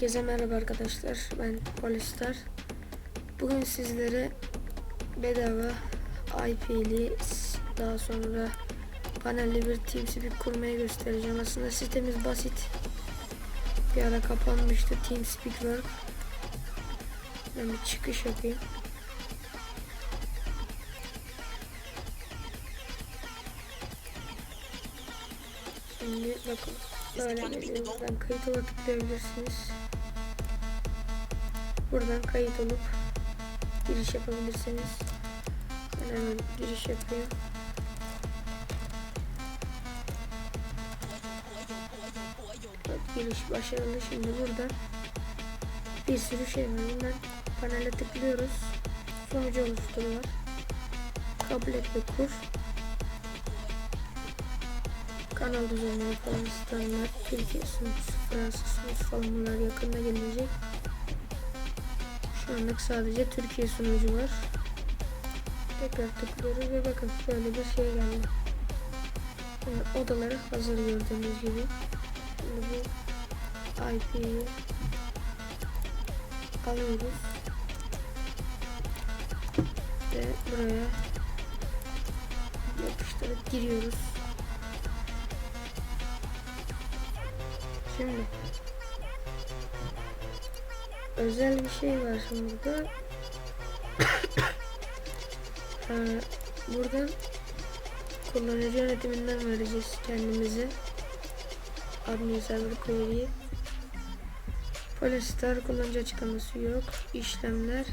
Herkese merhaba arkadaşlar. Ben Polistar. Bugün sizlere bedava IP'li daha sonra panelli bir TeamSpeak kurmayı göstereceğim. Aslında sistemimiz basit. Bir ara kapanmıştı TeamSpeak Work. Ben bir çıkış yapayım. Şimdi bakın böyle geliyor. Buradan kayıt olup tıklayabilirsiniz. Buradan kayıt olup giriş yapabilirsiniz. Ben hemen giriş yapayım. Evet, giriş başarılı. Şimdi burada bir sürü şey var. Bundan panele tıklıyoruz. Sonucu oluşturuyor. Kabul et ve kur. Kanal düzenleme falan standart Türkiye sunucusu Fransız sunucusu falan bunlar yakında gelecek. Anlık sadece Türkiye sunucu var. Tekrar tıklıyoruz ve bakın böyle bir şey geldi. Yani odaları hazır gördüğünüz gibi. Şimdi bu IP'yi alıyoruz. Ve buraya yapıştırıp giriyoruz. Şimdi özel bir şey var şimdi burada. Ee, buradan kullanıcı yönetiminden vereceğiz kendimize. Admin server query. Polystar kullanıcı açıklaması yok. İşlemler.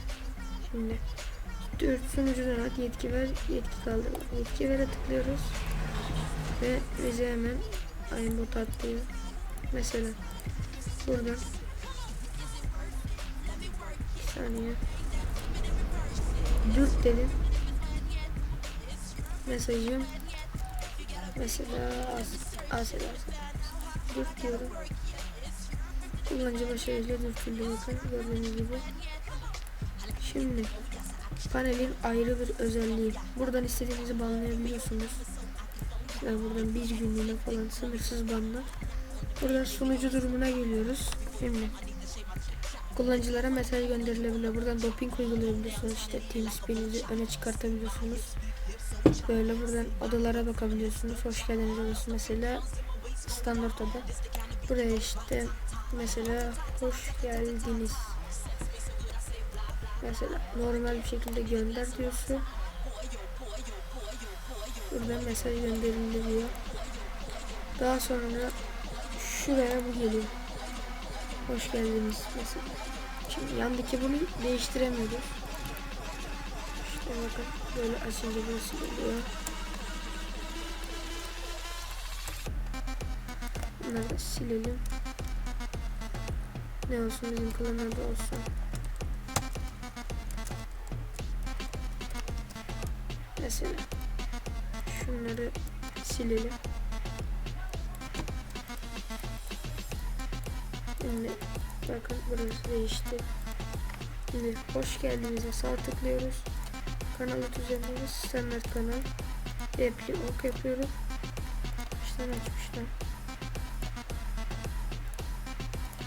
Şimdi 4 sunucudan at yetki ver, yetki kaldır. Yetki vere tıklıyoruz. Ve bize hemen aimbot at diyor. Mesela buradan bir saniye. Dürt dedim. Mesajım. Mesela az az edersen dürt diyorum. Kullanıcı başarıyla dürtüldü bakın gördüğünüz gibi. Şimdi panelin ayrı bir özelliği. Buradan istediğinizi banlayabiliyorsunuz yani buradan bir günlüğüne falan sınırsız banla. Burada sunucu durumuna geliyoruz. Şimdi kullanıcılara mesaj gönderilebilir. Buradan doping uygulayabiliyorsunuz. İşte TeamSpeak'inizi öne çıkartabiliyorsunuz. Böyle buradan odalara bakabiliyorsunuz. Hoş geldiniz odası mesela standart oda. Buraya işte mesela hoş geldiniz. Mesela normal bir şekilde gönder diyorsun. Buradan mesaj gönderiliyor. Daha sonra şuraya bu geliyor. Hoş geldiniz mesela. Şimdi yandaki bunu değiştiremiyoruz. İşte bakın böyle açınca burası geliyor. Bunları da silelim. Ne olsun bizim planlarda olsun. Mesela şunları silelim. Şimdi bakın burası değişti. Şimdi hoş geldiniz sağ tıklıyoruz. Kanalı düzenliyoruz. Standart kanal. Repli ok yapıyorum. İşten açmışlar.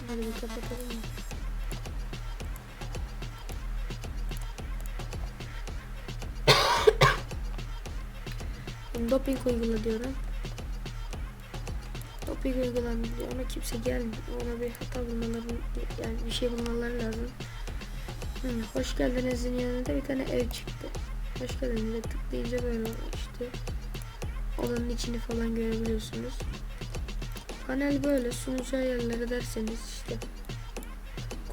Hadi bir kapatalım mı? Doping uygula doping uygulandı ona kimse gelmiyor. Ona bir hata bulmaları yani bir şey bulmaları lazım. Hı, hoş geldinizin yanında bir tane ev çıktı. Hoş geldiniz tıklayınca böyle işte odanın içini falan görebiliyorsunuz. Panel böyle sunucu ayarları derseniz işte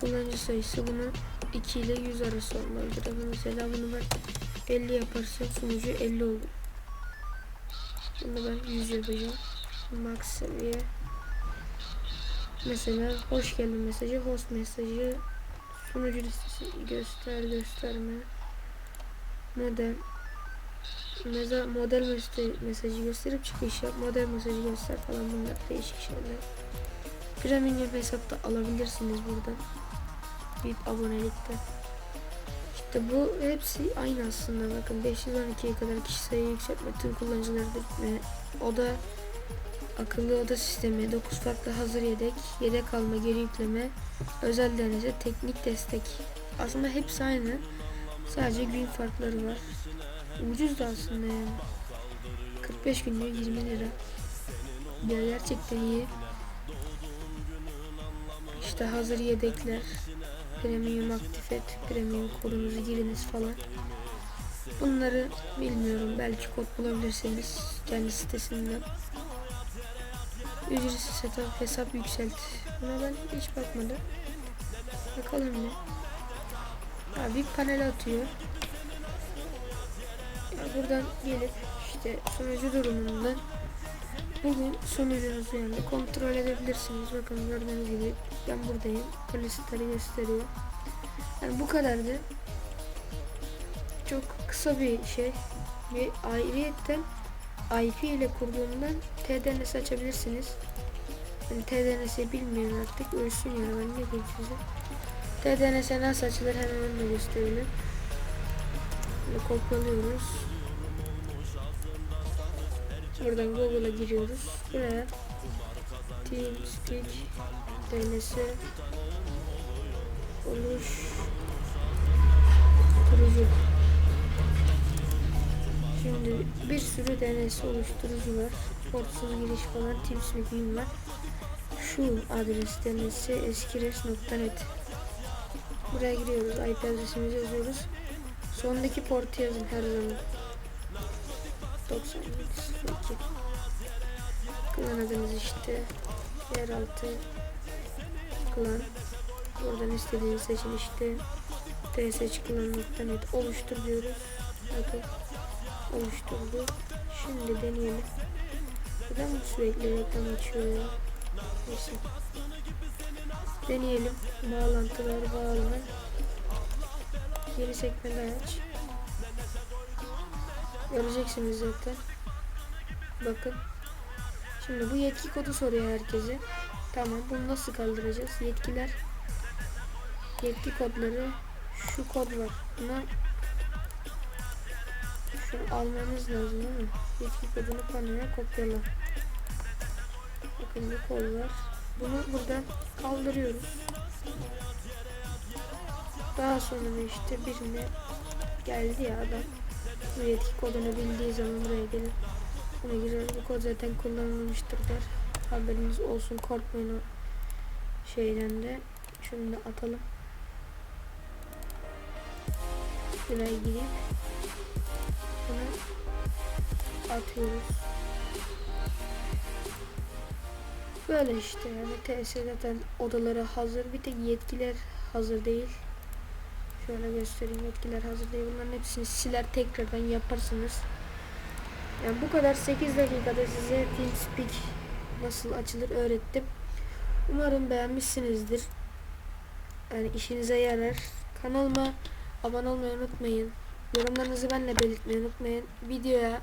kullanıcı sayısı bunu 2 ile 100 arası olmalıdır. Ama mesela bunu ben 50 yaparsam sunucu 50 olur. Bunu ben 100 yapacağım max seviye mesela hoş geldin mesajı host mesajı sunucu listesi göster gösterme model mesela model mesajı gösterip çıkış yap model mesajı göster falan bunlar değişik şeyler. Premium hesapta alabilirsiniz buradan bir abonelikte. İşte bu hepsi aynı aslında. Bakın 512'ye kadar kişi sayı yükseltme tüm kullanıcıları ve o da akıllı oda sistemi, 9 farklı hazır yedek, yedek alma, geri yükleme, özel denece, teknik destek. Aslında hepsi aynı. Sadece gün farkları var. Ucuz da aslında yani. 45 günlüğü 20 lira. Ya gerçekten iyi. İşte hazır yedekler. Premium aktif et, premium kodunuzu giriniz falan. Bunları bilmiyorum. Belki kod bulabilirsiniz kendi sitesinden. Ücretsiz setup hesap yükselt. Buna ben hiç bakmadım. Bakalım ne. Ha, bir panel atıyor. Ya buradan gelip işte sunucu durumundan bugün sunucunuz yani kontrol edebilirsiniz. Bakın gördüğünüz gibi ben buradayım. Listleri gösteriyor. Yani bu kadardı. Çok kısa bir şey. Ve ayrıyetten IP ile kurduğundan TDNS açabilirsiniz. Yani TDNS'yi bilmeyen artık ölsün ya ben ne diyeyim size. TDNS nasıl açılır hemen onu da gösterelim. Böyle kopyalıyoruz. Buradan Google'a giriyoruz. Buraya TeamSpeak DNS oluş kurucu Şimdi bir sürü DNS oluşturucu var. Portsuz giriş falan TeamSpeak'in var. Şu adres DNS eskires.net Buraya giriyoruz. IP adresimizi yazıyoruz. Sondaki portu yazın her zaman. 9202 Klan adınız işte. Yeraltı klan. Buradan istediğiniz seçin işte. tsçklan.net oluştur diyoruz. Bakın oluşturdu. Şimdi deneyelim. Neden sürekli reklam açıyor? Neyse. Deneyelim. Bağlantılar bağlı. Yeni sekmeler aç. Göreceksiniz zaten. Bakın. Şimdi bu yetki kodu soruyor herkese. Tamam bunu nasıl kaldıracağız? Yetkiler. Yetki kodları. Şu kod var. Buna şunu almamız lazım değil mi? Yetki kodunu panoya kopyala. Bakın bu kod var. Bunu buradan kaldırıyoruz. Daha sonra işte birine geldi ya adam. Bu yetki kodunu bildiği zaman buraya gelir. Buna girer. Bu kod zaten kullanılmıştır der. Haberiniz olsun korkmayın o şeyden de. Şunu da atalım. Buraya gireyim. Atıyoruz. Böyle işte yani TS zaten odaları hazır. Bir tek yetkiler hazır değil. Şöyle göstereyim yetkiler hazır değil. Bunların hepsini siler tekrardan yaparsınız. Yani bu kadar 8 dakikada size TeamSpeak nasıl açılır öğrettim. Umarım beğenmişsinizdir. Yani işinize yarar. Kanalıma abone olmayı unutmayın. Yorumlarınızı benimle belirtmeyi unutmayın. Videoya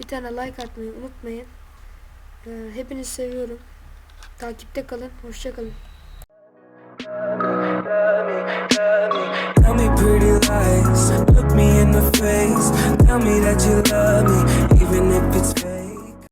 bir tane like atmayı unutmayın. Ee, hepinizi seviyorum. Takipte kalın. Hoşçakalın. Tell me that you love me.